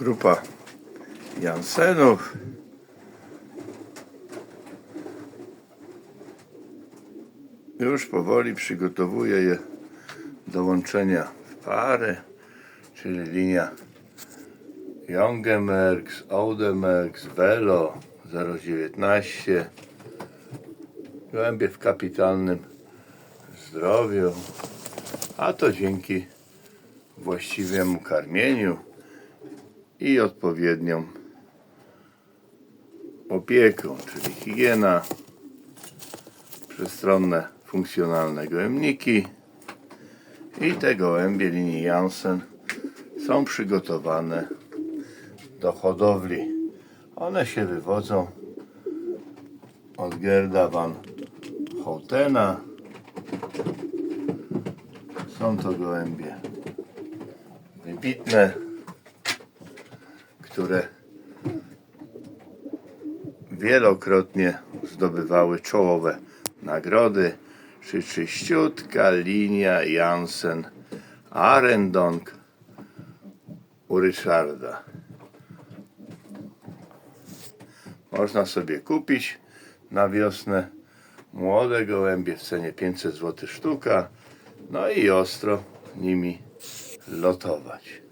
grupa Jansenów. Już powoli przygotowuje je do łączenia w pary, czyli linia Jongemerks, Audemerks, Velo 019. Gołębie w kapitalnym zdrowiu, a to dzięki właściwemu karmieniu i odpowiednią opieką, czyli higiena, przestronne, funkcjonalne gołębniki i te gołębie linii Jansen są przygotowane do hodowli. One się wywodzą od Gerda van Houtena. Są to gołębie wybitne, które wielokrotnie zdobywały czołowe nagrody, czy czyściutka linia Jansen Arendong u Ryszarda. Można sobie kupić na wiosnę młode gołębie w cenie 500 zł sztuka, no i ostro nimi lotować.